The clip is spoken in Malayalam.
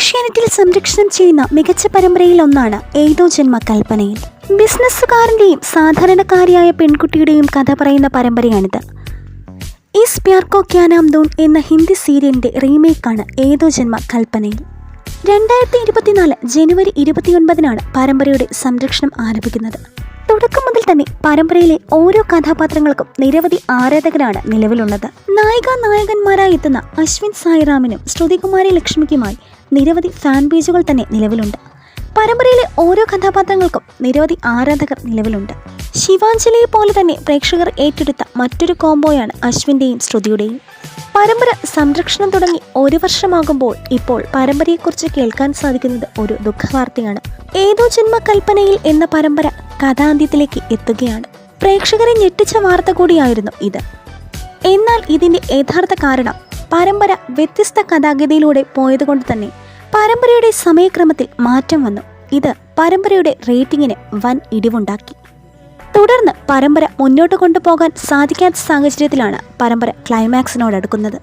ഏഷ്യാനെറ്റിൽ സംരക്ഷണം ചെയ്യുന്ന മികച്ച പരമ്പരയിൽ ഒന്നാണ് ഏതോ ജന്മ കൽപ്പനയിൽ ബിസിനസ്സുകാരന്റെയും സാധാരണക്കാരിയായ പെൺകുട്ടിയുടെയും കഥ പറയുന്ന പരമ്പരയാണിത്. ഈസ് പ്യാർക്കോ ക്യാനാം ദൂൺ എന്ന ഹിന്ദി സീരിയലിന്റെ റീമേക്കാണ് ഏതോ ജന്മ കൽപ്പനയിൽ രണ്ടായിരത്തി ഇരുപത്തിനാല് ജനുവരി ഇരുപത്തിയൊൻപതിനാണ് പരമ്പരയുടെ സംരക്ഷണം ആരംഭിക്കുന്നത്. തുടക്കം മുതൽ തന്നെ പരമ്പരയിലെ ഓരോ കഥാപാത്രങ്ങൾക്കും നിരവധി ആരാധകരാണ് നിലവിലുള്ളത്. നായിക നായകന്മാരായി എത്തുന്ന അശ്വിൻ സായിറാമിനും ശ്രുതികുമാരി ലക്ഷ്മിക്കുമായി നിരവധി ഫാൻ പേജുകൾ തന്നെ നിലവിലുണ്ട്. പരമ്പരയിലെ ഓരോ കഥാപാത്രങ്ങൾക്കും നിരവധി ആരാധകർ നിലവിലുണ്ട്. ശിവാഞ്ജലിയെ പോലെ തന്നെ പ്രേക്ഷകർ ഏറ്റെടുത്ത മറ്റൊരു കോംബോയാണ് അശ്വിന്റെയും ശ്രുതിയുടെയും. പരമ്പര സംരക്ഷണം തുടങ്ങി ഒരു വർഷമാകുമ്പോൾ ഇപ്പോൾ പരമ്പരയെക്കുറിച്ച് കേൾക്കാൻ സാധിക്കുന്നത് ഒരു ദുഃഖവാർത്തയാണ്. ഏതോ ജന്മ കൽപ്പനയിൽ എന്ന പരമ്പര കഥാന്ത്യത്തിലേക്ക് എത്തുകയാണ്. പ്രേക്ഷകരെ ഞെട്ടിച്ച വാർത്ത കൂടിയായിരുന്നു ഇത്. എന്നാൽ ഇതിന്റെ യഥാർത്ഥ കാരണം പരമ്പര വ്യത്യസ്ത കഥാഗതിയിലൂടെ പോയതുകൊണ്ട് തന്നെ പരമ്പരയുടെ സമയക്രമത്തിൽ മാറ്റം വന്നു. ഇത് പരമ്പരയുടെ റേറ്റിംഗിന് വൻ ഇടിവുണ്ടാക്കി. തുടർന്ന് പരമ്പര മുന്നോട്ട് കൊണ്ടുപോകാൻ സാധിക്കാത്ത സാഹചര്യത്തിലാണ് പരമ്പര ക്ലൈമാക്സിനോടടുക്കുന്നത്